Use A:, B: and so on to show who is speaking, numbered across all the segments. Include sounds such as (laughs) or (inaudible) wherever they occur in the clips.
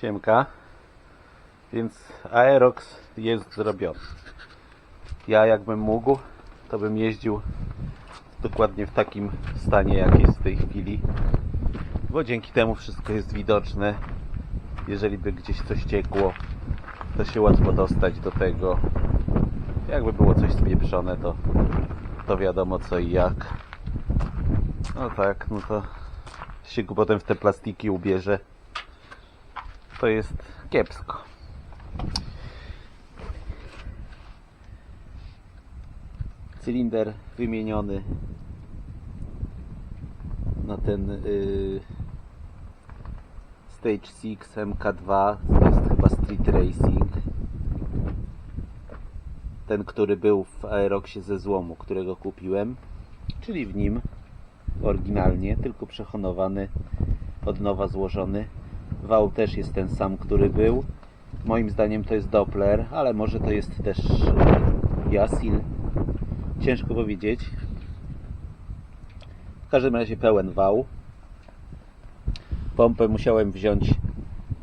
A: Siemka. Więc Aerox jest zrobiony. Ja jakbym mógł, to bym jeździł dokładnie w takim stanie, jak jest w tej chwili. Bo dzięki temu wszystko jest widoczne. Jeżeli by gdzieś coś ciekło, to się łatwo dostać do tego. Jakby było coś spieprzone, to, to wiadomo co i jak. No tak, no to się potem w te plastiki ubierze. To jest kiepsko. Cylinder wymieniony na ten y, Stage 6 MK2 to jest chyba Street Racing. Ten, który był w Aeroxie ze złomu, którego kupiłem czyli w nim oryginalnie, tylko przehonowany od nowa złożony wał też jest ten sam, który był moim zdaniem to jest Doppler ale może to jest też y, Yasil ciężko powiedzieć w każdym razie pełen wał pompę musiałem wziąć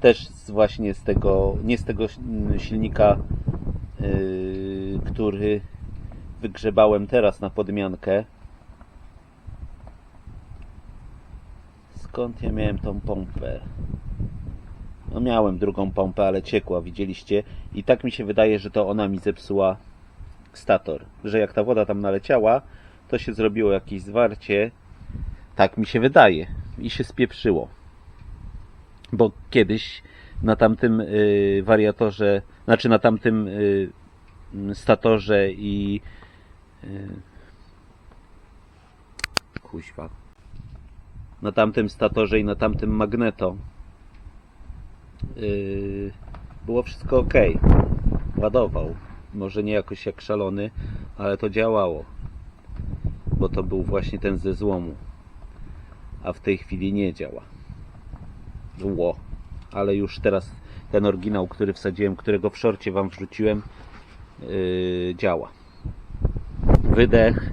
A: też właśnie z tego, nie z tego mm, silnika, yy, który wygrzebałem teraz na podmiankę. Skąd ja miałem tą pompę? No miałem drugą pompę, ale ciekła, widzieliście? I tak mi się wydaje, że to ona mi zepsuła stator. Że jak ta woda tam naleciała, to się zrobiło jakieś zwarcie. Tak mi się wydaje. I się spieprzyło bo kiedyś na tamtym y, wariatorze, znaczy na tamtym y, mm, statorze i y, kuźwa na tamtym statorze i na tamtym magneto było wszystko ok ładował może nie jakoś jak szalony ale to działało bo to był właśnie ten ze złomu a w tej chwili nie działa Ło. Ale już teraz ten oryginał, który wsadziłem, którego w szorcie Wam wrzuciłem, yy, działa. Wydech.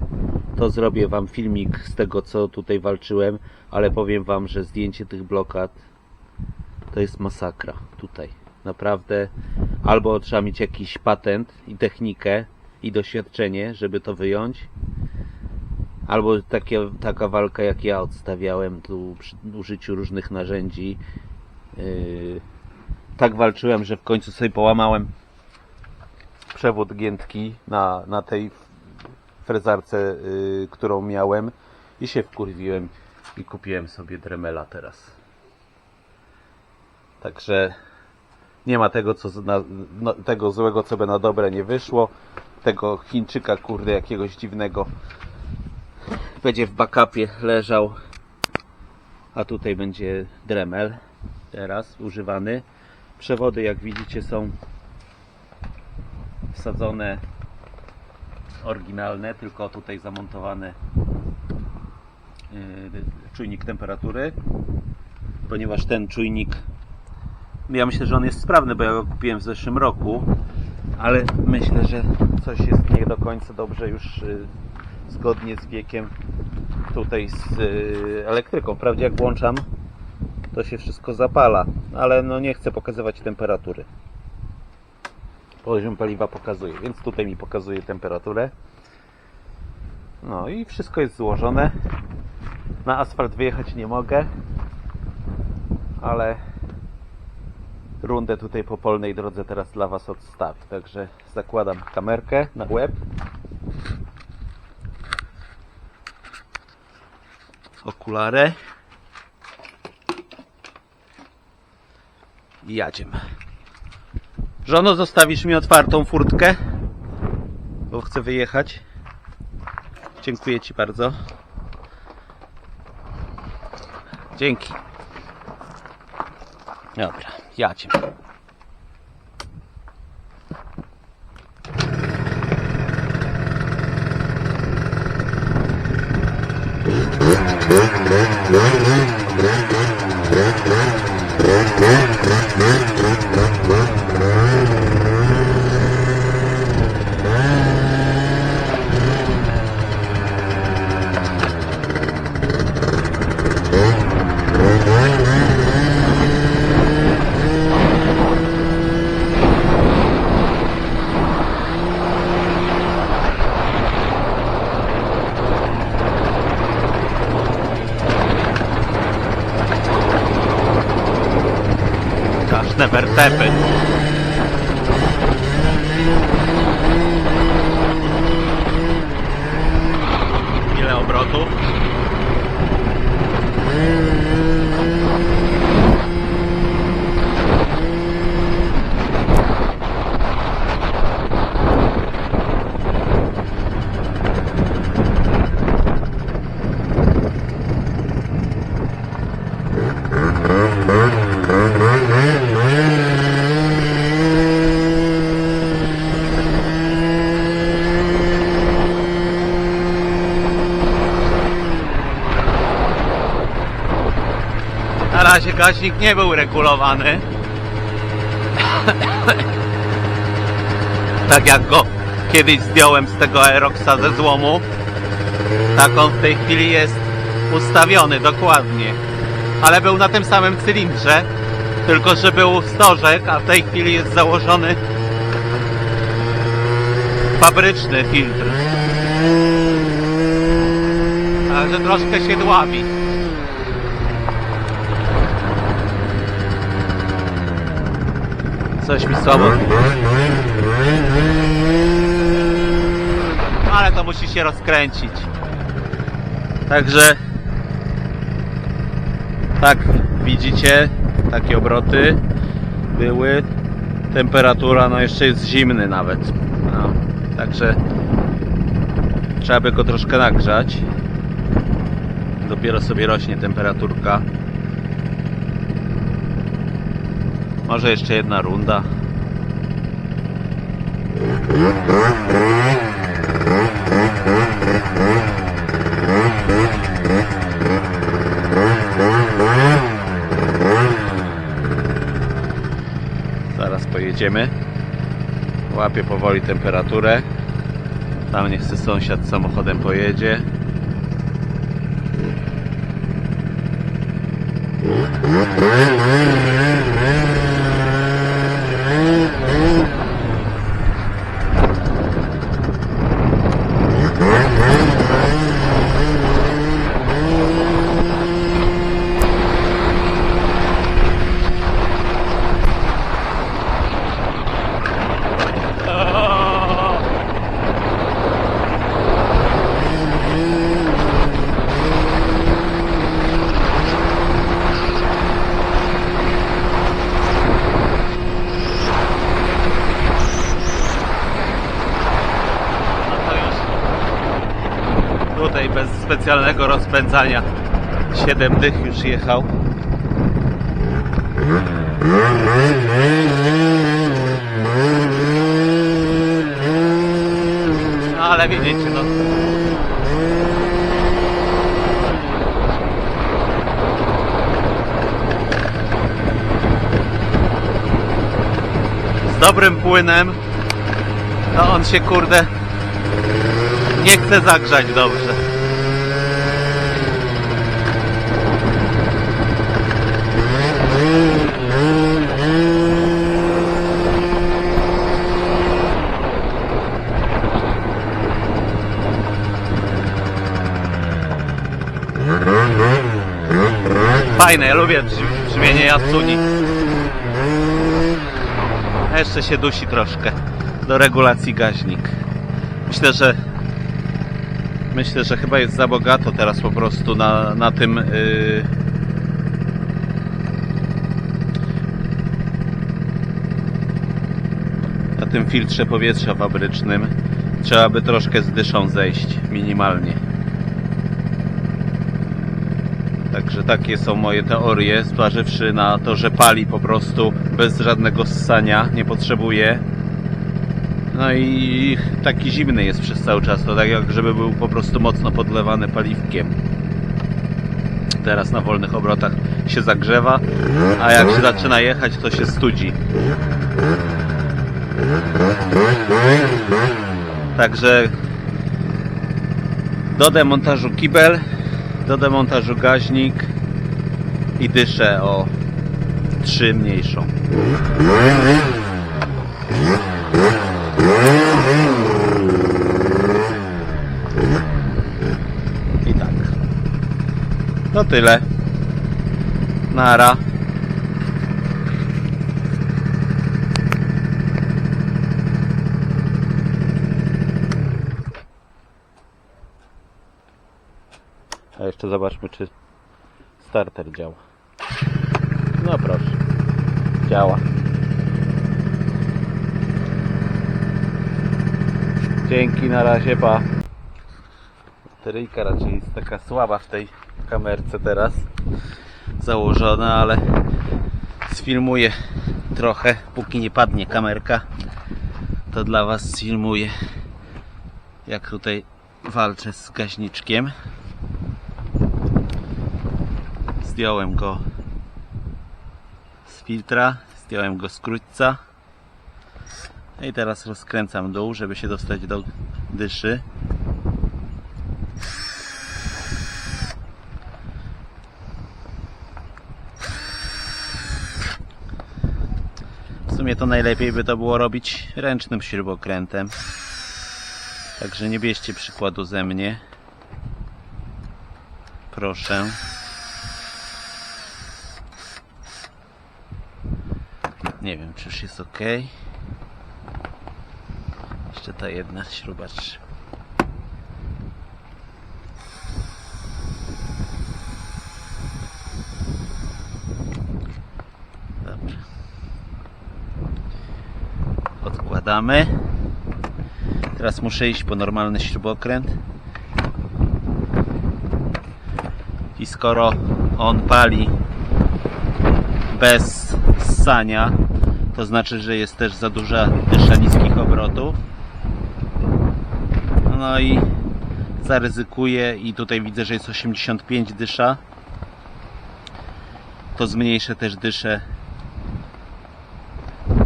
A: To zrobię Wam filmik z tego, co tutaj walczyłem, ale powiem Wam, że zdjęcie tych blokad to jest masakra tutaj. Naprawdę albo trzeba mieć jakiś patent i technikę i doświadczenie, żeby to wyjąć, albo takie, taka walka jak ja odstawiałem tu przy użyciu różnych narzędzi yy, tak walczyłem, że w końcu sobie połamałem przewód giętki na, na tej frezarce, yy, którą miałem i się wkurwiłem i kupiłem sobie Dremela teraz także nie ma tego, co na, no, tego złego, co by na dobre nie wyszło. Tego Chińczyka, kurde, jakiegoś dziwnego będzie w backupie leżał. A tutaj będzie Dremel teraz używany. Przewody jak widzicie są wsadzone oryginalne tylko tutaj zamontowany czujnik temperatury. Ponieważ ten czujnik ja myślę, że on jest sprawny, bo ja go kupiłem w zeszłym roku ale myślę, że coś jest nie do końca dobrze już yy, zgodnie z wiekiem tutaj z y, elektryką. Wprawdzie jak włączam, to się wszystko zapala, ale no nie chcę pokazywać temperatury. Poziom paliwa pokazuje, więc tutaj mi pokazuje temperaturę. No i wszystko jest złożone. Na asfalt wyjechać nie mogę, ale rundę tutaj po polnej drodze teraz dla Was odstawię. Także zakładam kamerkę na łeb. okulary i jadziem. Żono, zostawisz mi otwartą furtkę? Bo chcę wyjechać. Dziękuję Ci bardzo. Dzięki. Dobra, kapıyı açayım. never happened. Gaźnik nie był regulowany. tak jak go kiedyś zdjąłem z tego aeroksa ze złomu, tak on w tej chwili jest ustawiony dokładnie. Ale był na tym samym cylindrze, tylko że był stożek, a w tej chwili jest założony fabryczny filtr. Także troszkę się dławi. Coś mi słabo. Ale to musi się rozkręcić. Także tak widzicie, takie obroty były. Temperatura no jeszcze jest zimny nawet. No, także trzeba by go troszkę nagrzać. Dopiero sobie rośnie temperaturka. Może jeszcze jedna runda. Zaraz pojedziemy. Łapię powoli temperaturę. Tam nie chce sąsiad samochodem pojedzie. No to już tutaj bez specjalnego rozpędzania 7 dych już jechał. No ale widzicie no. Z dobrym płynem to on się kurde nie chce zagrzać dobrze. Fajne, ja lubię brzmi- brzmienie Yasuni. Jeszcze się dusi troszkę do regulacji gaźnik. Myślę, że myślę, że chyba jest za bogato teraz po prostu na, na tym yy, na tym filtrze powietrza fabrycznym. Trzeba by troszkę z dyszą zejść minimalnie. Także takie są moje teorie, zważywszy na to, że pali po prostu bez żadnego ssania, nie potrzebuje. No i taki zimny jest przez cały czas, to tak jak żeby był po prostu mocno podlewany paliwkiem. Teraz na wolnych obrotach się zagrzewa, a jak się zaczyna jechać, to się studzi. Także do demontażu kibel, do demontażu gaźnik i dyszę o 3 mniejszą. I tak. To tyle. Nara. A jeszcze zobaczmy, czy starter działa. No proszę. Działa. Dzięki, na razie, pa. Bateryjka raczej jest taka słaba w tej kamerce teraz założona, ale sfilmuję trochę, póki nie padnie kamerka to dla Was sfilmuję jak tutaj walczę z gaźniczkiem zdjąłem go z filtra zdjąłem go z krótca No i teraz rozkręcam dół, żeby się dostać do dyszy W sumie to najlepiej by to było robić ręcznym śrubokrętem. Także nie bierzcie przykładu ze mnie. Proszę. Nie wiem, czy już jest ok. Jeszcze ta jedna śruba trzyma. Odkładamy. Teraz muszę iść po normalny śrubokręt. I skoro on pali bez ssania, to znaczy, że jest też za duża dysza niskich obrotów. No i zaryzykuję i tutaj widzę, że jest 85 dysza. To zmniejszę też dyszę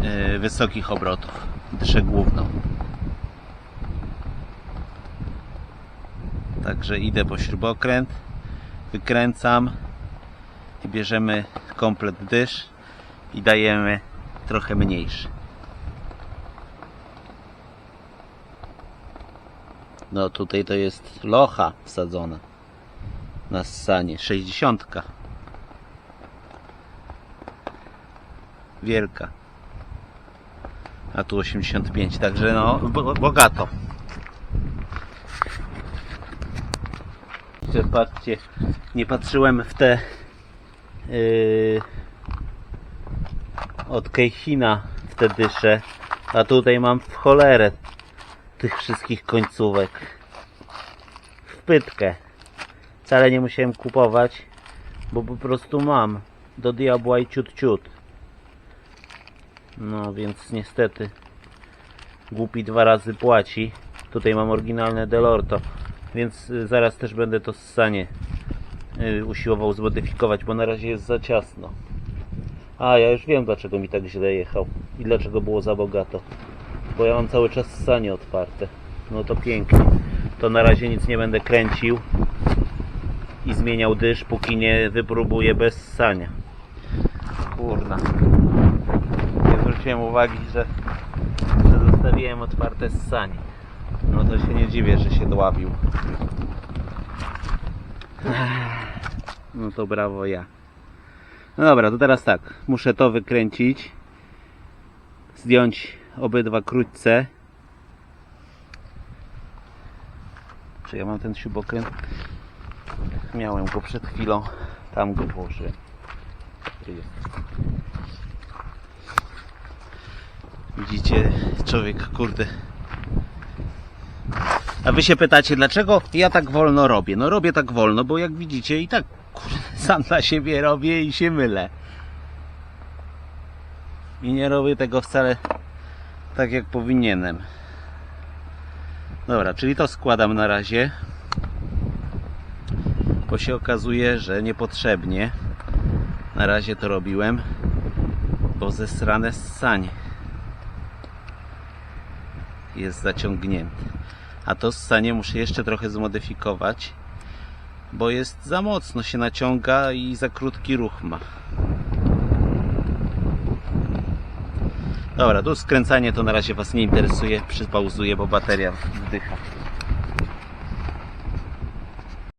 A: e, wysokich obrotów, dyszę główną. Także idę po śrubokręt, wykręcam i bierzemy komplet dysz i dajemy trochę mniejszy. No tutaj to jest locha wsadzona na ssanie, 60. Wielka. A tu 85, także no bo- bogato. Patrzcie, nie patrzyłem w te yy, od Kejchina w te dysze, a tutaj mam w cholerę tych wszystkich końcówek. W pytkę. Wcale nie musiałem kupować, bo po prostu mam do diabła i ciut ciut. No więc niestety głupi dwa razy płaci. Tutaj mam oryginalne Delorto, więc y, zaraz też będę to ssanie y, usiłował zmodyfikować, bo na razie jest za ciasno. A, ja już wiem dlaczego mi tak źle jechał i dlaczego było za bogato. Bo ja mam cały czas ssanie otwarte. No to pięknie. To na razie nic nie będę kręcił i zmieniał dysz, póki nie wypróbuję bez ssania. Kurna. Nie zwróciłem uwagi, że, że zostawiłem otwarte ssanie. No to się nie dziwię, że się dławił. No to brawo ja. No dobra, to teraz tak. Muszę to wykręcić. Zdjąć obydwa krótce. Czy ja mam ten śrubokręt? Miałem go przed chwilą. Tam go jest. Widzicie, człowiek, kurde. A wy się pytacie, dlaczego ja tak wolno robię? No robię tak wolno, bo jak widzicie i tak kurde, (laughs) sam dla siebie robię i się mylę. I nie robię tego wcale tak jak powinienem. Dobra, czyli to składam na razie. Bo się okazuje, że niepotrzebnie na razie to robiłem, bo zesrane ssanie jest zaciągnięte. A to ssanie muszę jeszcze trochę zmodyfikować, bo jest za mocno się naciąga i za krótki ruch ma. Dobra, tu skręcanie to na razie Was nie interesuje, przypauzuję, bo bateria wdycha.